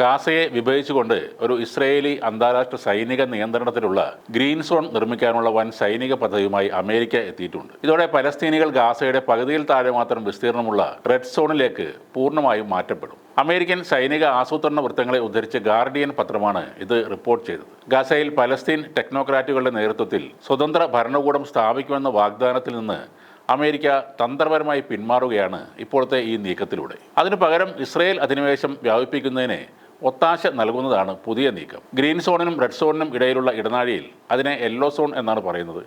ഗാസയെ വിഭജിച്ചുകൊണ്ട് ഒരു ഇസ്രയേലി അന്താരാഷ്ട്ര സൈനിക നിയന്ത്രണത്തിലുള്ള ഗ്രീൻ സോൺ നിർമ്മിക്കാനുള്ള വൻ സൈനിക പദ്ധതിയുമായി അമേരിക്ക എത്തിയിട്ടുണ്ട്. ഇതോടെ പലസ്തീനികൾ ഗാസയുടെ പകുതിയിൽ താഴെ മാത്രം വിസ്തീർണമുള്ള റെഡ് സോണിലേക്ക് പൂർണമായും മാറ്റപ്പെടും. അമേരിക്കൻ സൈനിക ആസൂത്രണ വൃത്തങ്ങളെ ഉദ്ധരിച്ച് ഗാർഡിയൻ പത്രമാണ് ഇത് റിപ്പോർട്ട് ചെയ്തത്. ഗാസയിൽ പലസ്തീൻ ടെക്നോക്രാറ്റുകളുടെ നേതൃത്വത്തിൽ സ്വതന്ത്ര ഭരണകൂടം സ്ഥാപിക്കുമെന്ന വാഗ്ദാനത്തിൽ നിന്ന് അമേരിക്ക തന്ത്രപരമായി പിന്മാറുകയാണ് ഇപ്പോഴത്തെ ഈ നീക്കത്തിലൂടെ. അതിനു പകരം ഇസ്രയേൽ അധിനിവേശം വ്യാപിപ്പിക്കുന്നതിന് ഒത്താശ നൽകുന്നതാണ് പുതിയ നീക്കം. ഗ്രീൻ സോണിനും റെഡ് സോണിനും ഇടയിലുള്ള ഇടനാഴിയിൽ അതിനെ യെല്ലോ സോൺ എന്നാണ് പറയുന്നത്.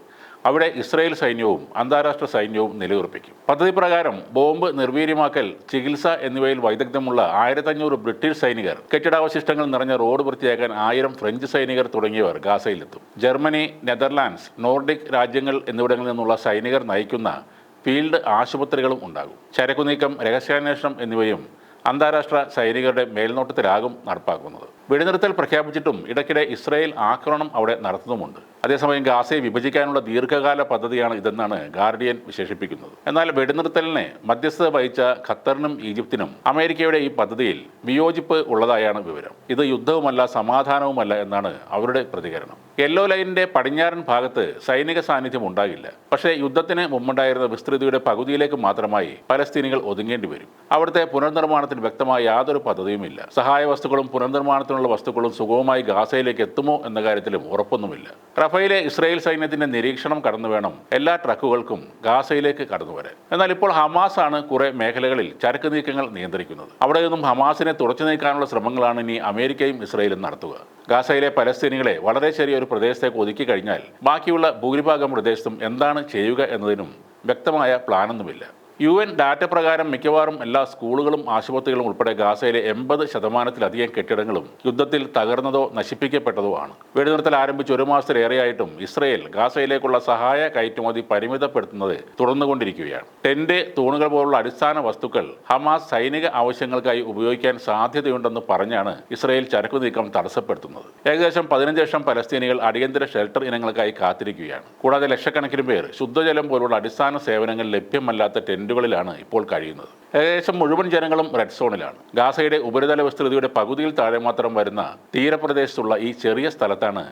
അവിടെ ഇസ്രയേൽ സൈന്യവും അന്താരാഷ്ട്ര സൈന്യവും നിലയുറപ്പിക്കും. പദ്ധതി പ്രകാരം ബോംബ് നിർവീര്യമാക്കൽ ചികിത്സ എന്നിവയിൽ വൈദഗ്ധ്യമുള്ള ആയിരത്തഞ്ഞൂറ് ബ്രിട്ടീഷ് സൈനികർ കെട്ടിടാവശിഷ്ടങ്ങൾ നിറഞ്ഞ റോഡ് വൃത്തിയാക്കാൻ ആയിരം ഫ്രഞ്ച് സൈനികർ തുടങ്ങിയവർ ഗാസയിലെത്തും. ജർമ്മനി നെതർലാൻഡ്സ് നോർഡിക് രാജ്യങ്ങൾ എന്നിവിടങ്ങളിൽ നിന്നുള്ള സൈനികർ നയിക്കുന്ന ഫീൽഡ് ആശുപത്രികളും ഉണ്ടാകും. ചരക്കുനീക്കം രഹസ്യാന്വേഷണം എന്നിവയും അന്താരാഷ്ട്ര സൈനികരുടെ മേൽനോട്ടത്തിലാകും നടപ്പാക്കുന്നത്. വെടിനിർത്തൽ പ്രഖ്യാപിച്ചിട്ടും ഇടയ്ക്കിടെ ഇസ്രായേൽ ആക്രമണം അവിടെ നടത്തുന്നുമുണ്ട്. അതേസമയം ഗാസയെ വിഭജിക്കാനുള്ള ദീർഘകാല പദ്ധതിയാണ് ഇതെന്നാണ് ഗാർഡിയൻ വിശേഷിപ്പിക്കുന്നത്. എന്നാൽ വെടിനിർത്തലിനെ മധ്യസ്ഥത വഹിച്ച ഖത്തറിനും ഈജിപ്തിനും അമേരിക്കയുടെ ഈ പദ്ധതിയിൽ വിയോജിപ്പ് ഉള്ളതായാണ് വിവരം. ഇത് യുദ്ധവുമല്ല സമാധാനവുമല്ല എന്നാണ് അവരുടെ പ്രതികരണം. യെല്ലോ ലൈനിന്റെ പടിഞ്ഞാറൻ ഭാഗത്ത് സൈനിക സാന്നിധ്യം ഉണ്ടാകില്ല. പക്ഷേ യുദ്ധത്തിന് മുമ്പുണ്ടായിരുന്ന വിസ്തൃതിയുടെ പകുതിയിലേക്ക് മാത്രമായി പലസ്തീനികൾ ഒതുങ്ങേണ്ടി വരും. അവിടുത്തെ പുനർനിർമ്മാണത്തിന് വ്യക്തമായ യാതൊരു പദ്ധതിയുമില്ല. സഹായ വസ്തുക്കളും പുനർനിർമ്മാണത്തിനുള്ള വസ്തുക്കളും സുഗമമായി ഗാസയിലേക്ക് എത്തുമോ എന്ന കാര്യത്തിലും ഉറപ്പൊന്നുമില്ല. റഫയിലെ ഇസ്രായേൽ സൈന്യത്തിന്റെ നിരീക്ഷണം കടന്നു വേണം എല്ലാ ട്രക്കുകൾക്കും ഗാസയിലേക്ക് കടന്നു വരാൻ. എന്നാൽ ഇപ്പോൾ ഹമാസ് ആണ് കുറെ മേഖലകളിൽ ചരക്ക് നീക്കങ്ങൾ നിയന്ത്രിക്കുന്നത്. അവിടെ നിന്നും ഹമാസിനെ തുടച്ചു നീക്കാനുള്ള ശ്രമങ്ങളാണ് ഇനി അമേരിക്കയും ഇസ്രായേലും നടത്തുക. ഗാസയിലെ പലസ്തീനികളെ വളരെ ചെറിയൊരു പ്രദേശത്തേക്ക് ഒതുക്കി കഴിഞ്ഞാൽ ബാക്കിയുള്ള ഭൂരിഭാഗം പ്രദേശത്തും എന്താണ് ചെയ്യുക എന്നതിനും വ്യക്തമായ പ്ലാനൊന്നുമില്ല യു എൻ ഡാറ്റ പ്രകാരം മിക്കവാറും എല്ലാ സ്കൂളുകളും ആശുപത്രികളും ഉൾപ്പെടെ ഗാസയിലെ എൺപത് ശതമാനത്തിലധികം കെട്ടിടങ്ങളും യുദ്ധത്തിൽ തകർന്നതോ നശിപ്പിക്കപ്പെട്ടതോ ആണ് വെടിനിർത്തൽ ആരംഭിച്ച് ഒരു മാസത്തിലേറെയായിട്ടും ഇസ്രയേൽ ഗാസയിലേക്കുള്ള സഹായ കയറ്റുമതി പരിമിതപ്പെടുത്തുന്നത് തുടർന്നുകൊണ്ടിരിക്കുകയാണ്. ടെന്റ് തൂണുകൾ പോലുള്ള അടിസ്ഥാന വസ്തുക്കൾ ഹമാസ് സൈനിക ആവശ്യങ്ങൾക്കായി ഉപയോഗിക്കാൻ സാധ്യതയുണ്ടെന്ന് പറഞ്ഞാണ് ഇസ്രയേൽ ചരക്കു നീക്കം തടസ്സപ്പെടുത്തുന്നത്. ഏകദേശം പതിനഞ്ച് ലക്ഷം പലസ്തീനികൾ അടിയന്തര ഷെൽട്ടർ ഇനങ്ങൾക്കായി കാത്തിരിക്കുകയാണ്. കൂടാതെ ലക്ഷക്കണക്കിന് പേർ ശുദ്ധജലം പോലുള്ള അടിസ്ഥാന സേവനങ്ങൾ ലഭ്യമല്ലാത്ത ടെന്റുകളിലാണ് ഇപ്പോൾ കഴിയുന്നത്. ഏകദേശം മുഴുവൻ ജനങ്ങളും റെഡ് സോണിലാണ് ഗാസയുടെ ഉപരിതല വിസ്തൃതിയുടെ പകുതിയിൽ താഴെ മാത്രം വരുന്ന തീരപ്രദേശത്തുള്ള ഈ ചെറിയ സ്ഥലത്താണ്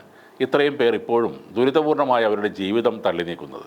ഇത്രയും പേർ ഇപ്പോഴും ദുരിതപൂർണമായ അവരുടെ ജീവിതം തള്ളി നീക്കുന്നത്